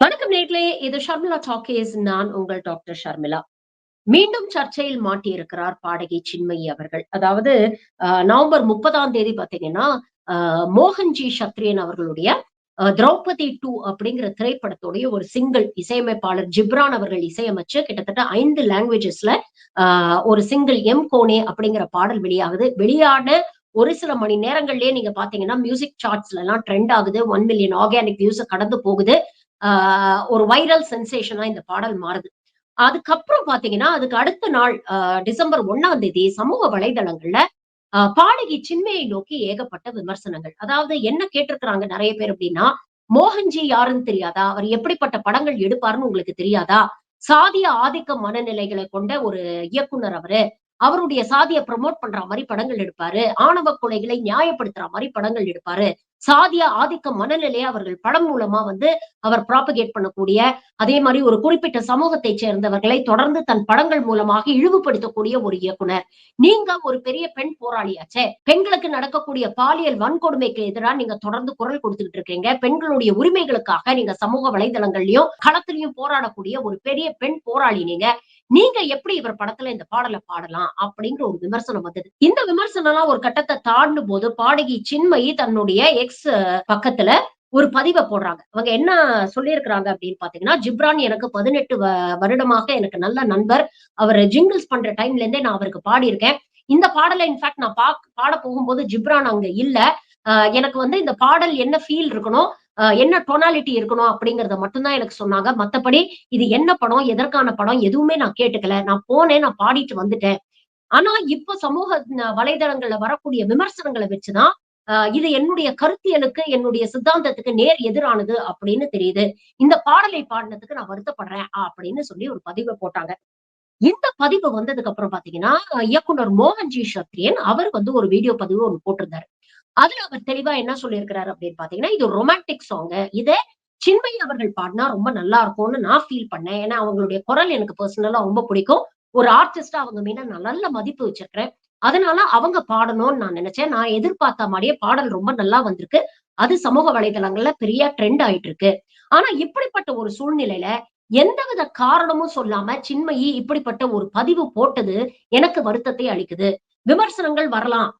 வணக்கம் நேர்களே இது ஷர்மிளா டாக்கேஸ் நான் உங்கள் டாக்டர் ஷர்மிளா. மீண்டும் சர்ச்சையில் மாட்டி இருக்கிறார் பாடகி சின்மயி அவர்கள். அதாவது நவம்பர் முப்பதாம் தேதி பாத்தீங்கன்னா மோகன்ஜி சத்ரியன் அவர்களுடைய திரௌபதி டூ அப்படிங்கிற திரைப்படத்துடைய ஒரு சிங்கிள் இசையமைப்பாளர் ஜிப்ரான் அவர்கள் இசையமைச்சு கிட்டத்தட்ட ஐந்து லாங்குவேஜஸ்ல ஒரு சிங்கிள் எம் கோனே அப்படிங்கிற பாடல் வெளியாகுது. வெளியான ஒரு சில மணி நேரங்கள்லயே நீங்க பாத்தீங்கன்னா மியூசிக் சார்ட்ஸ்ல எல்லாம் ட்ரெண்ட் ஆகுது. ஒன் மில்லியன் ஆர்கானிக் வியூஸ் கடந்து போகுது. ஆஹ் ஒரு வைரல் சென்சேஷனா இந்த பாடல் மாறுது. அதுக்கப்புறம் பாத்தீங்கன்னா அதுக்கு அடுத்த நாள் ஆஹ் டிசம்பர் ஒன்னாம் தேதி சமூக வலைதளங்கள்ல பாடகி சின்மையை நோக்கி ஏகப்பட்ட விமர்சனங்கள். அதாவது என்ன கேட்டிருக்கிறாங்க நிறைய பேர் அப்படின்னா மோகன்ஜி யாருன்னு தெரியாதா? அவர் எப்படிப்பட்ட படங்கள் எடுப்பாருன்னு உங்களுக்கு தெரியாதா? சாதிய ஆதிக்க மனநிலைகளை கொண்ட ஒரு இயக்குனர் அவரு. அவருடைய சாதியை ப்ரமோட் பண்ற மாதிரி படங்கள் எடுப்பாரு. ஆணவ கொலைகளை நியாயப்படுத்துற மாதிரி படங்கள் எடுப்பாரு. சாதிய ஆதிக்க மனநிலையை அவர்கள் படம் மூலமா வந்து அவர் ப்ராபகேட் பண்ணக்கூடிய அதே மாதிரி ஒரு குறிப்பிட்ட சமூகத்தை சேர்ந்தவர்களை தொடர்ந்து தன் படங்கள் மூலமாக இழிவுபடுத்தக்கூடிய ஒரு இயக்குனர். நீங்க ஒரு பெரிய பெண் போராளியாச்சே. பெண்களுக்கு நடக்கக்கூடிய பாலியல் வன்கொடுமைக்கு எதிராக நீங்க தொடர்ந்து குரல் கொடுத்துக்கிட்டு இருக்கீங்க. பெண்களுடைய உரிமைகளுக்காக நீங்க சமூக வலைதளங்கள்லயும் களத்திலையும் போராடக்கூடிய ஒரு பெரிய பெண் போராளி நீங்க. நீங்க எப்படி இவர் படத்துல இந்த பாடலை பாடலாம் அப்படிங்கிற ஒரு விமர்சனம் வந்தது. இந்த விமர்சனம் எல்லாம் ஒரு கட்டத்தை தாண்டும் போது பாடகி சின்மயி தன்னுடைய எக்ஸ் பக்கத்துல ஒரு பதிவை போடுறாங்க. அவங்க என்ன சொல்லியிருக்கிறாங்க அப்படின்னு பாத்தீங்கன்னா ஜிப்ரான் எனக்கு பதினெட்டு வருடமாக எனக்கு நல்ல நண்பர். அவர் ஜிங்கிள்ஸ் பண்ற டைம்ல இருந்தே நான் அவருக்கு பாடியிருக்கேன். இந்த பாடலை இன்ஃபேக்ட் நான் பா பாட போகும்போது ஜிப்ரான் அங்க இல்ல. எனக்கு வந்து இந்த பாடல் என்ன ஃபீல் இருக்கணும்? என்ன டொனாலிட்டி இருக்கணும் அப்படிங்கறத மட்டும்தான் எனக்கு சொன்னாங்க. மத்தபடி இது என்ன படம் எதற்கான படம் எதுவுமே நான் கேட்டுக்கல. நான் போனேன் நான் பாடிட்டு வந்துட்டேன். ஆனா இப்ப சமூக வலைதளங்கள்ல வரக்கூடிய விமர்சனங்களை வச்சுதான் இது என்னுடைய கருத்தியலுக்கு என்னுடைய சித்தாந்தத்துக்கு நேர் எதிரானது அப்படின்னு தெரியுது. இந்த பாடலை பாடினதுக்கு நான் வருத்தப்படுறேன் அப்படின்னு சொல்லி ஒரு பதிவை போட்டாங்க. இந்த பதிவு வந்ததுக்கு அப்புறம் பாத்தீங்கன்னா இயக்குனர் மோகன்ஜி சத்ரியன் அவர் வந்து ஒரு வீடியோ பதிவு ஒன்று போட்டிருந்தாரு. அதுல அவர் தெளிவா என்ன சொல்லியிருக்கிறாரு அப்படின்னு பாத்தீங்கன்னா இது ரொமான்டிக் சாங் இதை சின்மை அவர்கள் பாடினா ரொம்ப நல்லா இருக்கும்னு நான் ஃபீல் பண்ணேன். ஏன்னா அவங்களுடைய குரல் எனக்கு பர்சனலா ரொம்ப பிடிக்கும். ஒரு ஆர்டிஸ்டா அவங்க மீது நான் நல்ல மதிப்பு வச்சிருக்கிறேன். அதனால அவங்க பாடணும்னு நான் நினைச்சேன். நான் எதிர்பார்த்த மாதிரியே பாடல் ரொம்ப நல்லா வந்திருக்கு. அது சமூக வலைதளங்கள்ல பெரிய ட்ரெண்ட் ஆயிட்டு இருக்கு ஆனா இப்படிப்பட்ட ஒரு சூழ்நிலையில எந்தவித காரணமும் சொல்லாம சின்மயி இப்படிப்பட்ட ஒரு பதிவு போட்டது எனக்கு வருத்தத்தை அளிக்குது. விமர்சனங்கள் வரலாம்.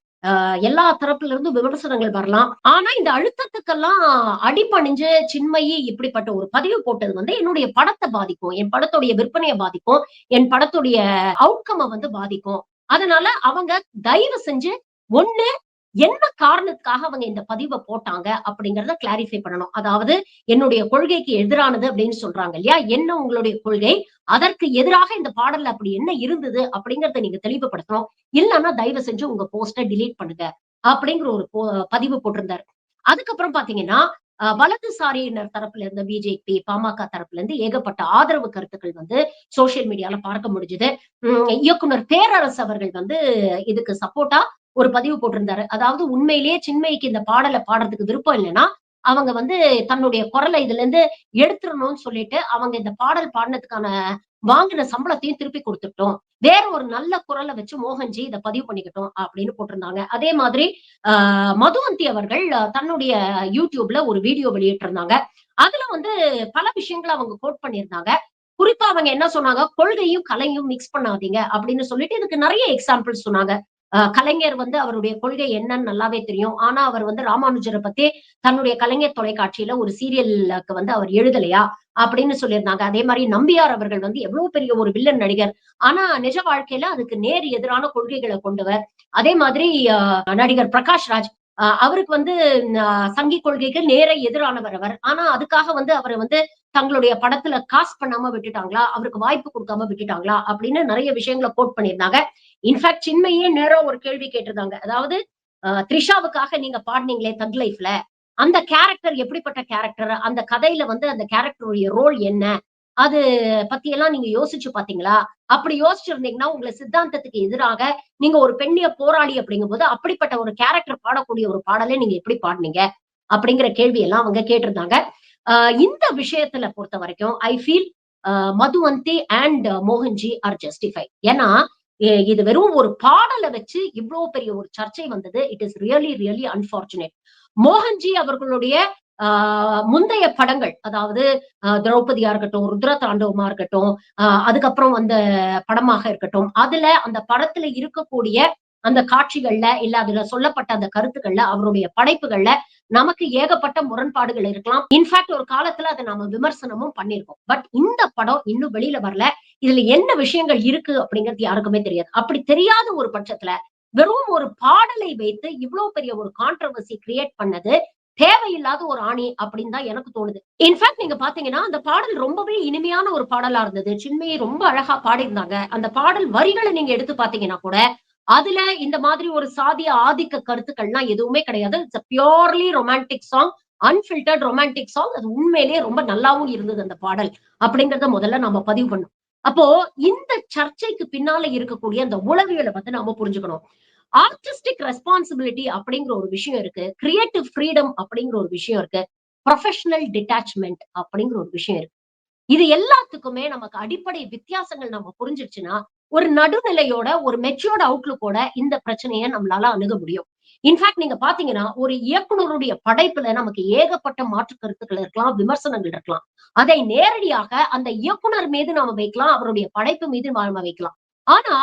எல்லா தரப்புல இருந்து விமர்சனங்கள் வரலாம். ஆனா இந்த அழுத்தத்துக்கெல்லாம் அடிபணிஞ்சு சின்மயி இப்படிப்பட்ட ஒரு பதிவு போட்டது வந்து என்னுடைய படத்தை பாதிக்கும். என் படத்துடைய விற்பனையை பாதிக்கும். என் படத்துடைய அவுட்கம வந்து பாதிக்கும். அதனால அவங்க தயவு செஞ்சு ஒண்ணு என்ன காரணத்துக்காக அவங்க இந்த பதிவை போட்டாங்க அப்படிங்கறத கிளாரிஃபை பண்ணணும். அதாவது என்னுடைய கொள்கைக்கு எதிரானது அப்படின்னு சொல்றாங்க இல்லையா? என்ன உங்களுடைய கொள்கை? அதற்கு எதிராக இந்த பாடல்ல அப்படி என்ன இருந்தது அப்படிங்கறத நீங்க தெளிவுபடுத்தணும். இல்லைன்னா தயவு செஞ்சு உங்க போஸ்ட டிலீட் பண்ணுங்க அப்படிங்கிற ஒரு பதிவு போட்டிருந்தாரு. அதுக்கப்புறம் பாத்தீங்கன்னா வலதுசாரியினர் தரப்புல இருந்து பிஜேபி பாமக தரப்புல இருந்து ஏகப்பட்ட ஆதரவு கருத்துக்கள் வந்து சோசியல் மீடியால பார்க்க முடிஞ்சது. இயக்குனர் பேரரசு அவர்கள் வந்து இதுக்கு சப்போர்ட்டா ஒரு பதிவு போட்டிருந்தாரு. அதாவது உண்மையிலேயே சின்மைக்கு இந்த பாடலை பாடுறதுக்கு விருப்பம் இல்லைன்னா அவங்க வந்து தன்னுடைய குரலை இதுல இருந்து எடுத்துடணும்னு சொல்லிட்டு அவங்க இந்த பாடல் பாடினதுக்கான வாங்கின சம்பளத்தையும் திருப்பி கொடுத்துட்டோம். வேற ஒரு நல்ல குரலை வச்சு மோகன்ஜி இதை பதிவு பண்ணிக்கிட்டோம் அப்படின்னு போட்டிருந்தாங்க. அதே மாதிரி ஆஹ் மதுவந்தி அவர்கள் தன்னுடைய யூடியூப்ல ஒரு வீடியோ வெளியிட்டிருந்தாங்க. அதுல வந்து பல விஷயங்களை அவங்க கோட் பண்ணியிருந்தாங்க. குறிப்பா அவங்க என்ன சொன்னாங்க? கொள்கையும் கலையும் மிக்ஸ் பண்ணாதீங்க அப்படின்னு சொல்லிட்டு இதுக்கு நிறைய எக்ஸாம்பிள் சொன்னாங்க. கலைஞர் வந்து அவருடைய கொள்கை என்னன்னு நல்லாவே தெரியும். ஆனா அவர் வந்து ராமானுஜரை பத்தி தன்னுடைய கலைஞர் தொலைக்காட்சியில ஒரு சீரியலுக்கு வந்து அவர் எழுதலையா அப்படின்னு சொல்லியிருந்தாங்க. அதே மாதிரி நம்பியார் அவர்கள் வந்து எவ்வளவு பெரிய ஒரு வில்லன் நடிகர். ஆனா நிஜ வாழ்க்கையில அதுக்கு நேர் எதிரான கொள்கைகளை கொண்டவர். அதே மாதிரி நடிகர் பிரகாஷ் ராஜ் அவருக்கு வந்து சங்கி கொள்கைக்கு நேர எதிரானவர் அவர். ஆனா அதுக்காக வந்து அவர் வந்து தங்களுடைய படத்துல காசு பண்ணாம விட்டுட்டாங்களா? அவருக்கு வாய்ப்பு கொடுக்காம விட்டுட்டாங்களா? அப்படின்னு நிறைய விஷயங்களை கோட் பண்ணியிருந்தாங்க. இன்ஃபேக்ட் சின்மையே நேரம் ஒரு கேள்வி கேட்டிருந்தாங்க. அதாவது த்ரிஷாவுக்காக நீங்க பாடினீங்களே தக் லைஃப்ல அந்த கேரக்டர் எப்படிப்பட்ட கேரக்டர் அந்த கதையில வந்து அந்த கேரக்டருடைய ரோல் என்ன? அது பத்தி எல்லாம் நீங்க யோசிச்சு பாத்தீங்களா? அப்படி யோசிச்சிருந்தீங்கன்னா உங்களை சித்தாந்தத்துக்கு எதிராக நீங்க ஒரு பெண்ணிய போராளி அப்படிங்கும் போது அப்படிப்பட்ட ஒரு கேரக்டர் பாடக்கூடிய ஒரு பாடலை நீங்க எப்படி பாடினீங்க? அப்படிங்கிற கேள்வி எல்லாம் அவங்க கேட்டிருந்தாங்க. இந்த விஷயத்துல பொறுத்த வரைக்கும் I feel Madhuvanthi and Mohanji are justify ஏன்னா இது வெறும் ஒரு பாடலை வச்சு இவ்வளவு பெரிய ஒரு சர்ச்சை வந்தது. It is really really unfortunate Mohanji அவர்களுடைய ஆஹ் முந்தைய படங்கள் அதாவது ஆஹ் திரௌபதியா இருக்கட்டும் ருத்ர தாண்டவமா இருக்கட்டும் ஆஹ் அதுக்கப்புறம் அந்த படமாக இருக்கட்டும் அதுல அந்த படத்துல இருக்கக்கூடிய அந்த காட்சிகள்ல இல்ல அதுல சொல்லப்பட்ட அந்த கருத்துக்கள்ல அவருடைய படைப்புகள்ல நமக்கு ஏகப்பட்ட முரண்பாடுகள் இருக்கலாம். இன்ஃபேக்ட் ஒரு காலத்துல அதை நாம விமர்சனமும் பண்ணிருக்கோம் பட் இந்த படம் இன்னும் வெளியில வரல. இதுல என்ன விஷயங்கள் இருக்கு அப்படிங்கிறது யாருக்குமே தெரியாது. அப்படி தெரியாத ஒரு பட்சத்துல வெறும் ஒரு பாடலை வைத்து இவ்வளவு பெரிய ஒரு கான்ட்ரவர்சி கிரியேட் பண்ணது தேவையில்லாத ஒரு ஆணி அப்படின்னு தான் எனக்கு தோணுது. இன்ஃபேக்ட் நீங்க பாத்தீங்கன்னா அந்த பாடல் ரொம்பவே இனிமையான ஒரு பாடலா இருந்தது. சின்மையை ரொம்ப அழகா பாடியிருந்தாங்க. அந்த பாடல் வரிகளை நீங்க எடுத்து பாத்தீங்கன்னா கூட அதுல இந்த மாதிரி ஒரு சாதிய ஆதிக்க கருத்துக்கள்லாம் எதுவுமே கிடையாது. It's purely romantic song unfiltered romantic song அது உண்மையிலேயே ரொம்ப நல்லாவும் இருந்தது அந்த பாடல் அப்படிங்கறத முதல்ல நம்ம பதிவு பண்ணோம் அப்போ இந்த சர்ச்சைக்கு பின்னால இருக்கக்கூடிய அந்த உளவியலை வந்து நாம புரிஞ்சுக்கணும். ஆர்டிஸ்டிக் ரெஸ்பான்சிபிலிட்டி அப்படிங்கிற ஒரு விஷயம் இருக்கு. கிரியேட்டிவ் ஃப்ரீடம் அப்படிங்கிற ஒரு விஷயம் இருக்கு. ப்ரொஃபஷனல் டிட்டாச்மெண்ட் அப்படிங்கிற ஒரு விஷயம் இருக்கு. இது எல்லாத்துக்குமே நமக்கு அடிப்படை வித்தியாசங்கள் நம்ம புரிஞ்சிருச்சுன்னா ஒரு நடுநிலையோட ஒரு மெச்சூர்ட் அவுட்லுக்கோட இந்த பிரச்சனையை நம்மளால அணுக முடியும். இன்ஃபேக்ட் நீங்க பாத்தீங்கன்னா ஒரு இயக்குனருடைய படைப்புல நமக்கு ஏகப்பட்ட மாற்று கருத்துக்கள் இருக்கலாம் விமர்சனங்கள் இருக்கலாம். அதை நேரடியாக அந்த இயக்குனர் மீது நாம வைக்கலாம் அவருடைய படைப்பு மீது நாம வைக்கலாம். ஆனா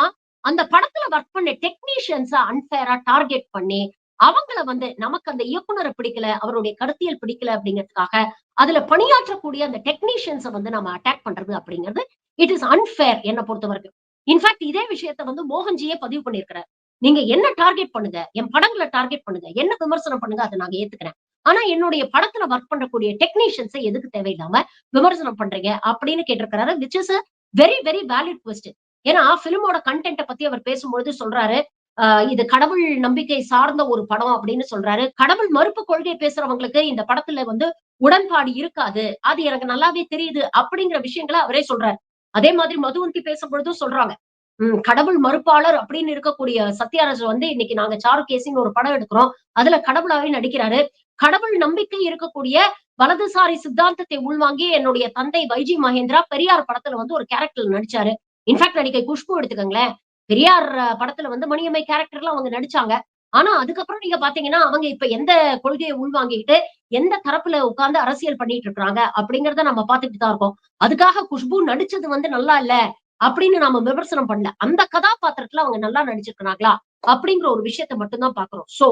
அந்த படத்துல ஒர்க் பண்ண டெக்னீஷியன்ஸ அன்பேரா டார்கெட் பண்ணி அவங்கள வந்து நமக்கு அந்த இயக்குனரை பிடிக்கல அவருடைய கருத்தியல் பிடிக்கல அப்படிங்கிறதுக்காக அதுல பணியாற்றக்கூடிய அந்த டெக்னீஷியன்ஸை வந்து நம்ம அட்டாக் பண்றது அப்படிங்கிறது இட் இஸ் அன்பேர் என்ன பொறுத்த வரைக்கும் இன்ஃபேக்ட் இதே விஷயத்த வந்து மோகன்ஜியே பதிவு பண்ணிருக்கிறார் நீங்க என்ன டார்கெட் பண்ணுங்க? என் படங்களை டார்கெட் பண்ணுங்க. என்ன விமர்சனம் பண்ணுங்க? அதை நாங்க ஏத்துக்கிறேன். ஆனா என்னுடைய படத்துல ஒர்க் பண்ணக்கூடிய டெக்னீஷியன்ஸை எதுக்கு தேவையில்லாம விமர்சனம் பண்றீங்க? அப்படின்னு கேட்டிருக்கிறாரு which is very very valid question ஏன்னா பிலிமோட கண்டென்ட்டை பத்தி அவர் பேசும்பொழுது சொல்றாரு ஆஹ் இது கடவுள் நம்பிக்கை சார்ந்த ஒரு படம் அப்படின்னு சொல்றாரு. கடவுள் மறுப்பு கொள்கை பேசுறவங்களுக்கு இந்த படத்துல வந்து உடன்பாடு இருக்காது. அது எனக்கு நல்லாவே தெரியுது அப்படிங்கிற விஷயங்களை அவரே சொல்றாரு. அதே மாதிரி மதுவந்தி பேசும்பொழுதும் சொல்றாங்க. உம் கடவுள் மறுப்பாளர் அப்படின்னு இருக்கக்கூடிய சத்யராஜ் வந்து இன்னைக்கு நாங்க சாரு கேசின்னு ஒரு படம் எடுக்கிறோம். அதுல கடவுளாவே நடிக்கிறாரு. கடவுள் நம்பிக்கை இருக்கக்கூடிய வலதுசாரி சித்தாந்தத்தை உள்வாங்கி என்னுடைய தந்தை வைஜி மகேந்திரா பெரியார் படத்துல வந்து ஒரு கேரக்டர் நடிச்சாரு. இன்ஃபேக்ட் நடிகை குஷ்பு எடுத்துக்கோங்களேன். பெரியார் படத்துல வந்து மணியம்மை கேரக்டர்ல அவங்க நடிச்சாங்க. ஆனா அதுக்கப்புறம் நீங்க பாத்தீங்கன்னா அவங்க இப்ப எந்த கொள்கையை உள்வாங்கிட்டு எந்த தரப்புல உட்கார்ந்து அரசியல் பண்ணிட்டு இருக்காங்க அப்படிங்கறத நம்ம பாத்துட்டு தான் இருக்கோம். அதுக்காக குஷ்பு நடிச்சது வந்து நல்லா இல்ல அப்படின்னு நாம விமர்சனம் பண்ணல. அந்த கதாபாத்திரத்துல அவங்க நல்லா நடிச்சிருக்கிறாங்களா அப்படிங்கிற ஒரு விஷயத்த மட்டும்தான் பாக்குறோம் so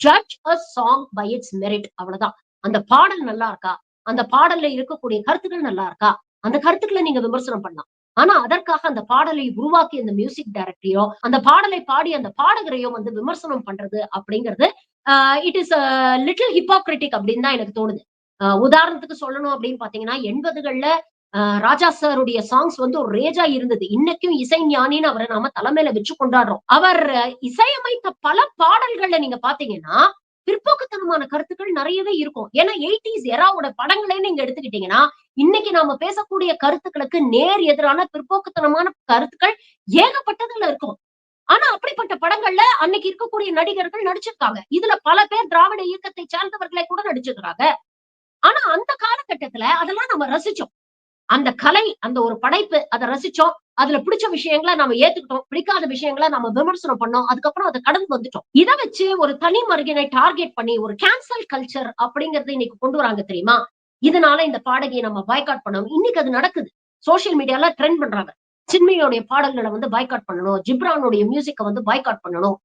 judge a song by its merit அவ்வளவுதான். அந்த பாடல் நல்லா இருக்கா? அந்த பாடல்ல இருக்கக்கூடிய கருத்துக்கள் நல்லா இருக்கா? அந்த கருத்துக்களை நீங்க விமர்சனம் பண்ணலாம். ஆனா அதற்காக அந்த பாடலை உருவாக்கி அந்த மியூசிக் டைரக்டரையோ அந்த பாடலை பாடி அந்த பாடகரையோ வந்து விமர்சனம் பண்றது அப்படிங்கிறது இட் இஸ் லிட்டில் ஹிப்போக்ரிட்டிக் அப்படின்னு தான் எனக்கு தோணுது. உதாரணத்துக்கு சொல்லணும் அப்படின்னு பாத்தீங்கன்னா எண்பதுகள்ல ராஜா சாருடைய சாங்ஸ் வந்து ஒரு ரேஜா இருந்தது. இன்னைக்கும் இசை ஞானின்னு அவரை நாம தலைமையில வச்சு கொண்டாடுறோம். அவர் இசையமைத்த பல பாடல்கள்ல நீங்க பாத்தீங்கன்னா பிற்போக்குத்தனமான கருத்துக்கள் நிறையவே இருக்கும். ஏன்னா எயிட்டிஸ் எராவோட படங்களே நீங்க எடுத்துக்கிட்டீங்கன்னா இன்னைக்கு நாம பேசக்கூடிய கருத்துக்களுக்கு நேர் எதிரான பிற்போக்குத்தனமான கருத்துக்கள் ஏகப்பட்டதுல இருக்கும். ஆனா அப்படிப்பட்ட படங்கள்ல அன்னைக்கு இருக்கக்கூடிய நடிகர்கள் நடிச்சிருக்காங்க. இதுல பல பேர் திராவிட இயக்கத்தை சார்ந்தவர்களை கூட நடிச்சிருக்கிறாங்க ஆனா அந்த காலகட்டத்துல அதெல்லாம் நம்ம ரசிச்சோம். அந்த கலை அந்த ஒரு படைப்பு அதை ரசிச்சோம். அதுல பிடிச்ச விஷயங்களை நம்ம ஏத்துக்கிட்டோம். பிடிக்காத விஷயங்களை நம்ம விமர்சனம் பண்ணோம். அதுக்கப்புறம் அதை கடந்து வந்துட்டோம். இதை வச்சு ஒரு தனி மருகினை டார்கெட் பண்ணி ஒரு கேன்சல் கல்ச்சர் அப்படிங்கறத இன்னைக்கு கொண்டு வராங்க தெரியுமா? இதனால இந்த பாடகியை நம்ம பாய்காட் பண்ணோம். இன்னைக்கு அது நடக்குது. சோசியல் மீடியால ட்ரெண்ட் பண்றாங்க. சின்மையோடைய பாடல்களை வந்து பாய்காட் பண்ணணும். ஜிப்ரானுடைய மியூசிக்கை வந்து பாய்காட் பண்ணணும்.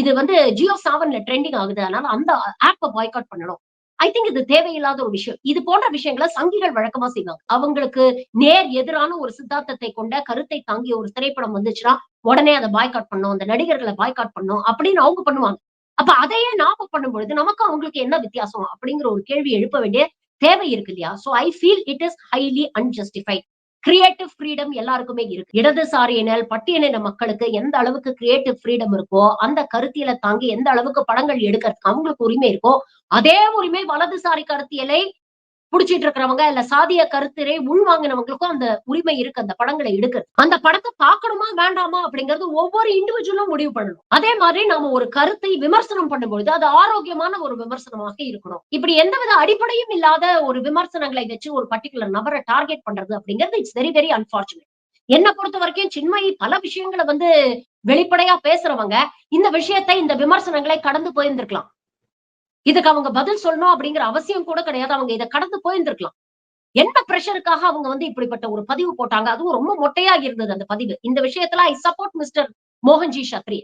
இது வந்து ஜியோ சாவன்ல ட்ரெண்டிங் ஆகுது. அதனால அந்த ஆப்பை பாய்காட் பண்ணணும். ஐ திங்க் இது தேவையில்லாத ஒரு விஷயம். இது போன்ற விஷயங்களை சங்கிகள் வழக்கமா செய்வாங்க. அவங்களுக்கு நேர் எதிரான ஒரு சித்தாந்தத்தை கொண்ட கருத்தை தாங்கிய ஒரு திரைப்படம் வந்துச்சுன்னா உடனே அதை பாய்காட் பண்ணும் அந்த நடிகர்களை பாய்காட் பண்ணும் அப்படின்னு அவங்க பண்ணுவாங்க. அப்ப அதையே நாம பண்ணும்பொழுது நமக்கு அவங்களுக்கு என்ன வித்தியாசம் அப்படிங்கிற ஒரு கேள்வி எழுப்ப வேண்டிய தேவை இருக்கு இல்லையா? So I feel it is highly unjustified creative freedom எல்லாருக்குமே இருக்கு. இடதுசாரியினர் பட்டியலின மக்களுக்கு எந்த அளவுக்கு கிரியேட்டிவ் ஃப்ரீடம் இருக்கோ அந்த கருத்தியலை தாங்கி எந்த அளவுக்கு படங்கள் எடுக்கிறதுக்கு அவங்களுக்கு உரிமை இருக்கோ அதே உரிமை வலதுசாரி கருத்தியலை புடிச்சிட்டு இருக்கிறவங்க இல்ல சாதிய கருத்திரை உள்வாங்கினவங்களுக்கும் அந்த உரிமை இருக்கு அந்த படங்களை எடுக்க. அந்த படத்தை பார்க்கணுமா வேண்டாமா அப்படிங்கறது ஒவ்வொரு இண்டிவிஜுவலும் முடிவு பண்ணணும். அதே மாதிரி நாம ஒரு கருத்தை விமர்சனம் பண்ணும்பொழுது அது ஆரோக்கியமான ஒரு விமர்சனமாக இருக்கணும். இப்படி எந்தவித அடிப்படையும் இல்லாத ஒரு விமர்சனங்களை வச்சு ஒரு பர்டிகுலர் நபரை டார்கெட் பண்றது அப்படிங்கிறது இட்ஸ் வெரி வெரி அன்பார்ச்சுனேட் என்ன பொறுத்த வரைக்கும் சின்மயி பல விஷயங்களை வந்து வெளிப்படையா பேசுறவங்க இந்த விஷயத்தை இந்த விமர்சனங்களை கடந்து போயிருந்திருக்கலாம். இதுக்கு அவங்க பதில் சொல்லணும் அப்படிங்கிற அவசியம் கூட கிடையாது. அவங்க இதை கடந்து போயிருந்திருக்கலாம். என்ன பிரஷருக்காக அவங்க வந்து இப்படிப்பட்ட ஒரு பதிவு போட்டாங்க? அதுவும் ரொம்ப மொட்டையாக இருந்தது அந்த பதிவு. இந்த விஷயத்துல ஐ சப்போர்ட் மிஸ்டர் மோகன்ஜி சத்ரி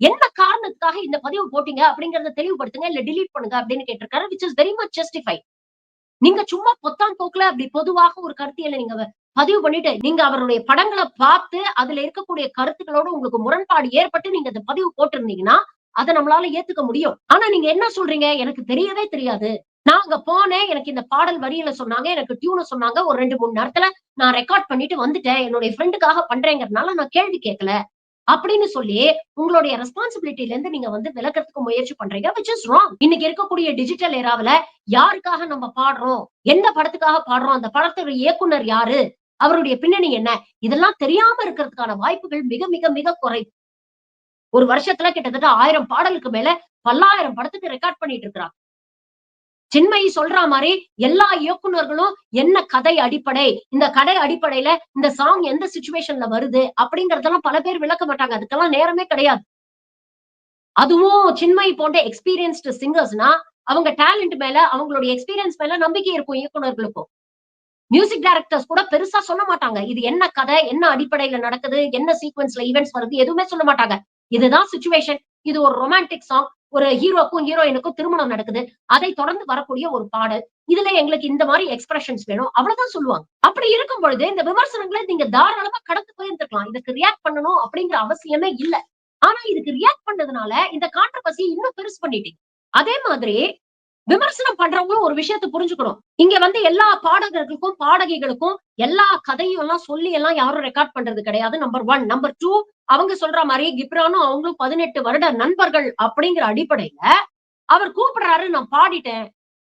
என்ன காரணத்துக்காக இந்த பதிவு போட்டீங்க அப்படிங்கறத தெளிவுபடுத்துங்க இல்ல டிலீட் பண்ணுங்க அப்படின்னு கேட்டிருக்காரு which is very much justify நீங்க சும்மா பொத்தான் போக்குல அப்படி பொதுவாக ஒரு கருத்தியலை நீங்க பதிவு பண்ணிட்டு நீங்க அவருடைய படங்களை பார்த்து அதுல இருக்கக்கூடிய கருத்துக்களோட உங்களுக்கு முரண்பாடு ஏற்பட்டு நீங்க அந்த பதிவு போட்டிருந்தீங்கன்னா அதை நம்மளால ஏத்துக்க முடியும். ஆனா நீங்க என்ன சொல்றீங்க? எனக்கு தெரியவே தெரியாது. நான் அங்க போனேன். எனக்கு இந்த பாடல் வரியில சொன்னாங்க. எனக்கு டியூன சொன்னாங்க. ஒரு ரெண்டு மூணு நேரத்துல நான் ரெக்கார்ட் பண்ணிட்டு வந்துட்டேன். என்னுடைய ஃப்ரெண்டுக்காக பண்றேங்கிறதுனால நான் கேள்வி கேட்கல அப்படின்னு சொல்லி உங்களுடைய ரெஸ்பான்சிபிலிட்டில இருந்து நீங்க வந்து விளக்கறதுக்கு முயற்சி பண்றீங்க விச் இஸ் ராங் இன்னைக்கு இருக்கக்கூடிய டிஜிட்டல் ஏராவுல யாருக்காக நம்ம பாடுறோம்? எந்த படத்துக்காக பாடுறோம்? அந்த படத்தோட இயக்குனர் யாரு? அவருடைய பின்னணி என்ன? இதெல்லாம் தெரியாம இருக்கிறதுக்கான வாய்ப்புகள் மிக மிக மிக குறை ஒரு வருஷத்துல கிட்டத்தட்ட ஆயிரம் பாடலுக்கு மேல பல்லாயிரம் படத்துக்கு ரெக்கார்ட் பண்ணிட்டு இருக்கிறாங்க. சின்மயி சொல்ற மாதிரி எல்லா இயக்குனர்களும் என்ன கதை அடிப்படை இந்த கதை அடிப்படையில இந்த சாங் எந்த சுச்சுவேஷன்ல வருது அப்படிங்கறதெல்லாம் பல பேர் விளக்க மாட்டாங்க. அதுக்கெல்லாம் நேரமே கிடையாது. அதுவும் சின்மயி போன்ற எக்ஸ்பீரியன்ஸ்டு சிங்கர்ஸ்னா அவங்க டேலண்ட் மேல அவங்களுடைய எக்ஸ்பீரியன்ஸ் மேல நம்பிக்கை இருக்கும் இயக்குனர்களுக்கும் மியூசிக் டைரக்டர்ஸ் கூட பெருசா சொல்ல மாட்டாங்க. இது என்ன கதை என்ன அடிப்படையில நடக்குது என்ன சீக்வன்ஸ்ல ஈவெண்ட்ஸ் வருது எதுவுமே சொல்ல மாட்டாங்க. இதுதான் சுச்சுவேஷன் இது ஒரு ரொமான்டிக் சாங் ஒரு ஹீரோக்கும் ஹீரோயினுக்கும் திருமணம் நடக்குது. அதை தொடர்ந்து வரக்கூடிய ஒரு பாடல். இதுல எங்களுக்கு இந்த மாதிரி எக்ஸ்பிரஷன்ஸ் வேணும். அவ்வளவுதான் சொல்லுவாங்க. அப்படி இருக்கும் பொழுது இந்த விமர்சனங்களை நீங்க தாராளமா கடந்து போயிருந்துக்கலாம் இதுக்கு ரியாக்ட் பண்ணணும் அப்படிங்கிற அவசியமே இல்ல. ஆனா இதுக்கு ரியாக்ட் பண்ணதுனால இந்த கான்ட்ரவர்சியை இன்னும் பெருசு பண்ணிட்டீங்க. அதே மாதிரி விமர்சனம் பண்றவங்களும் ஒரு விஷயத்தை புரிஞ்சுக்கணும். இங்க வந்து எல்லா பாடகர்களுக்கும் பாடகிகளுக்கும் எல்லா கதையும் எல்லாம் சொல்லி எல்லாம் யாரும் ரெக்கார்ட் பண்றது கிடையாது நம்பர் ஒன் நம்பர் டூ அவங்க சொல்ற மாதிரி கிப்ரானும் அவங்களும் பதினெட்டு வருட நண்பர்கள் அப்படிங்கிற அடிப்படையில அவர் கூப்பிடுறாரு நான் பாடிட்டேன்.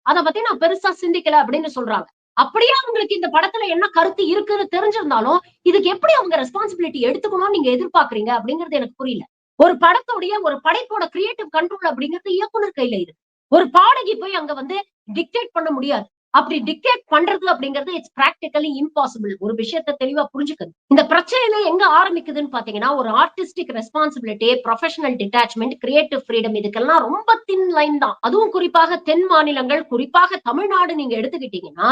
அத பத்தி நான் பெருசா சிந்திக்கல அப்படின்னு சொல்றாங்க. அப்படியே அவங்களுக்கு இந்த படத்துல என்ன கருத்து இருக்குன்னு தெரிஞ்சிருந்தாலும் இதுக்கு எப்படி அவங்க ரெஸ்பான்சிபிலிட்டி எடுத்துக்கணும்னு நீங்க எதிர்பார்க்கறீங்க அப்படிங்கிறது எனக்கு புரியல. ஒரு படத்துடைய ஒரு படைப்போட கிரியேட்டிவ் கண்ட்ரோல் அப்படிங்கிறது இயக்குனர் கையில இருக்கு. ஒரு பாடகி போய் அங்க வந்து டிக்டேட் பண்ண முடியாது. அப்படி டிக்டேட் பண்றது அப்படிங்கிறது இட்ஸ் பிராக்டிகலி இம்பாசிபிள் ஒரு விஷயத்த தெளிவா புரிஞ்சுக்கணும். இந்த பிரச்சனையில எங்க ஆரம்பிக்குதுன்னு பாத்தீங்கன்னா ஒரு artistic responsibility professional detachment creative freedom இதுக்கெல்லாம் ரொம்ப தின் லைன் தான். அதுவும் குறிப்பாக தென் மாநிலங்கள் குறிப்பாக தமிழ்நாடு நீங்க எடுத்துக்கிட்டீங்கன்னா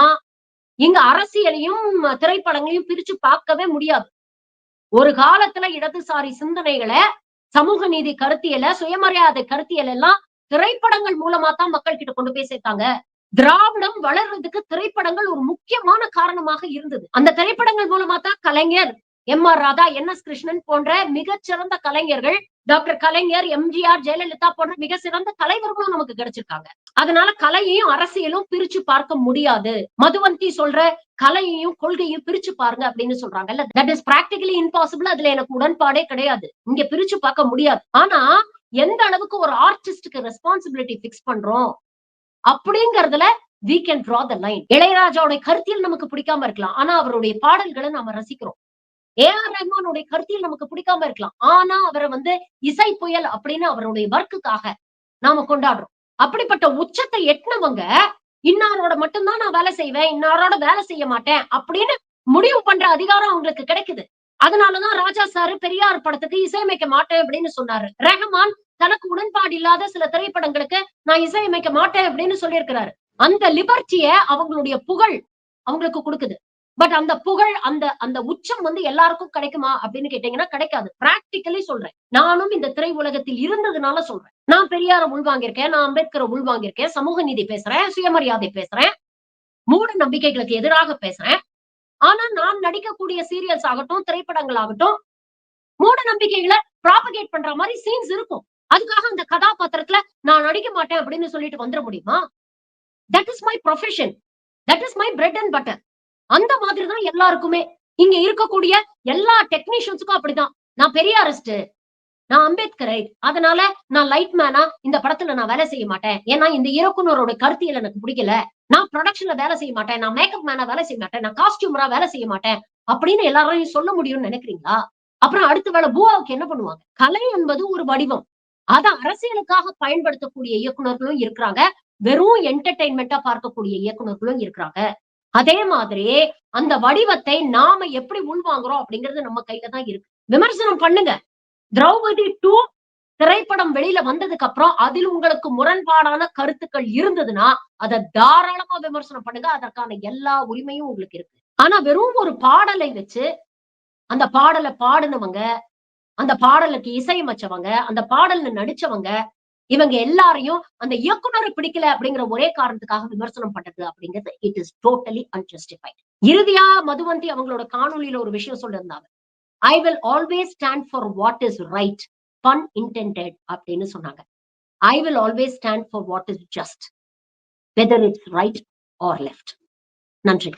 இங்க அரசியலையும் திரைப்படங்களையும் பிரிச்சு பார்க்கவே முடியாது. ஒரு காலத்துல இடதுசாரி சிந்தனைகளை சமூக நீதி கருத்தியல சுயமரியாதை கருத்தியல் எல்லாம் திரைப்படங்கள் மூலமா தான் மக்கள் கிட்ட கொண்டு போய் சேர்த்தாங்க. திராவிடம் வளர்றதுக்கு திரைப்படங்கள் ஒரு முக்கியமான காரணமாக இருந்தது. அந்த திரைப்படங்கள் மூலமா தான் கலைஞர் M R Radha N S Krishnan போன்ற மிகச்சிறந்த கலைஞர்கள் டாக்டர் கலைஞர் எம்ஜிஆர் ஜெயலலிதா போன்ற மிக சிறந்த தலைவர்களும் நமக்கு கிடைச்சிருக்காங்க. அதனால கலையையும் அரசியலும் பிரிச்சு பார்க்க முடியாது. மதுவந்தி சொல்ற கலையையும் கொள்கையும் பிரிச்சு பாருங்க அப்படின்னு சொல்றாங்கல்ல. தட் இஸ் பிராக்டிகலி இம்பாசிபிள் அதுல எனக்கு உடன்பாடே கிடையாது. இங்க பிரிச்சு பார்க்க முடியாது. ஆனா எந்த அளவுக்கு ஒரு ஆர்டிஸ்டுக்கு ரெஸ்பான்சிபிலிட்டி பிக்ஸ் பண்றோம் அப்படிங்கறதுல we can draw the line இளையராஜாவுடைய கருத்தியல் நமக்கு பிடிக்காம இருக்கலாம். ஆனா அவருடைய பாடல்களை நாம ரசிக்கிறோம். ஏ ஆர் ரஹ்மானுடைய கருத்தியல் நமக்கு பிடிக்காம இருக்கலாம். ஆனா அவரை வந்து இசை புயல் அப்படின்னு அவருடைய ஒர்க்குக்காக நாம கொண்டாடுறோம். அப்படிப்பட்ட உச்சத்தை எட்டினவங்க இன்னாரோட மட்டும்தான் நான் வேலை செய்வேன் இன்னாரோட வேலை செய்ய மாட்டேன் அப்படின்னு முடிவு பண்ற அதிகாரம் அவங்களுக்கு கிடைக்குது. அதனாலதான் ராஜா சாரு பெரியார் படத்துக்கு இசையமைக்க மாட்டேன் அப்படின்னு சொன்னாரு. ரஹ்மான் தனக்கு உடன்பாடு இல்லாத சில திரைப்படங்களுக்கு நான் இசையமைக்க மாட்டேன் அப்படின்னு சொல்லியிருக்கிறாரு. அந்த லிபர்ட்டிய அவங்களுடைய புகழ் அவங்களுக்கு கொடுக்குது. பட் அந்த புகழ் அந்த அந்த உச்சம் வந்து எல்லாருக்கும் கிடைக்குமா அப்படின்னு கேட்டீங்கன்னா கிடைக்காது. பிராக்டிக்கலி சொல்றேன். நானும் இந்த திரை உலகத்தில் இருந்ததுனால சொல்றேன். நான் பெரியார உள்வாங்கியிருக்கேன் நான் அம்பேத்கரை உள்வாங்கியிருக்கேன் சமூக நீதி பேசுறேன் சுயமரியாதை பேசுறேன் மூட நம்பிக்கைகளுக்கு எதிராக பேசுறேன். ஆனா நான் நடிக்கக்கூடிய சீரியல்ஸ் ஆகட்டும் திரைப்படங்கள் ஆகட்டும் மூட நம்பிக்கைகளை ப்ராபகேட் பண்ற மாதிரி சீன்ஸ் இருக்கும். அதுக்காக அந்த கதாபாத்திரத்துல நான் நடிக்க மாட்டேன் அப்படின்னு சொல்லிட்டு வந்துட முடியுமா? That is my profession that is my bread and butter அந்த மாதிரி தான் எல்லாருக்குமே. இங்க இருக்கக்கூடிய எல்லா டெக்னீஷியன்ஸுக்கும் அப்படிதான். நான் பெரிய அரஸ்ட் நான் அம்பேத்கர் அதனால நான் லைட் மேனா இந்த படத்துல நான் வேலை செய்ய மாட்டேன். ஏன்னா இந்த இயக்குனரோட கருத்தியல் எனக்கு பிடிக்கல. நான் ப்ரொடக்ஷன்ல வேலை செய்ய மாட்டேன். நான் மேக்கப் மேனா வேலை செய்ய மாட்டேன். நான் காஸ்டியூமரா வேலை செய்ய மாட்டேன். அப்படின்னு எல்லாரையும் சொல்ல முடியும்னு நினைக்கிறீங்களா? அப்புறம் அடுத்த வேலை பூவாவுக்கு என்ன பண்ணுவாங்க? கலை என்பது ஒரு வடிவம். அதை அரசியலுக்காக பயன்படுத்தக்கூடிய இயக்குனர்களும் இருக்கிறாங்க. வெறும் என்டர்டைன்மெண்டா பார்க்கக்கூடிய இயக்குனர்களும் இருக்கிறாங்க. அதே மாதிரி அந்த வடிவத்தை நாம எப்படி உள்வாங்குறோம் அப்படிங்கிறது நம்ம கையில தான் இருக்கு. விமர்சனம் பண்ணுங்க. திரௌபதி டூ திரைப்படம் வெளியில வந்ததுக்கு அப்புறம் அதில் உங்களுக்கு முரண்பாடான கருத்துக்கள் இருந்ததுன்னா அதை தாராளமா விமர்சனம் பண்ணுங்க. அதற்கான எல்லா உரிமையும் உங்களுக்கு இருக்கு. ஆனா வெறும் ஒரு பாடலை வச்சு அந்த பாடலை பாடினவங்க அந்த பாடலுக்கு இசையமைச்சவங்க அந்த பாடல்ல நடிச்சவங்க இவங்க எல்லாரையும் அந்த இயக்குனரை பிடிக்கல அப்படிங்கிற ஒரே காரணத்துக்காக விமர்சனம் பண்றது அப்படிங்கிறது இட் இஸ் டோட்டலி அன்ஜஸ்டிஃபைட் இறுதியா மதுவந்தி அவங்களோட காணொலியில ஒரு விஷயம் சொல்லியிருந்தாங்க. I will always stand for what is right pun intended அப்படின்னு சொன்னாங்க. I will always stand for what is just whether it's right or left நன்றி.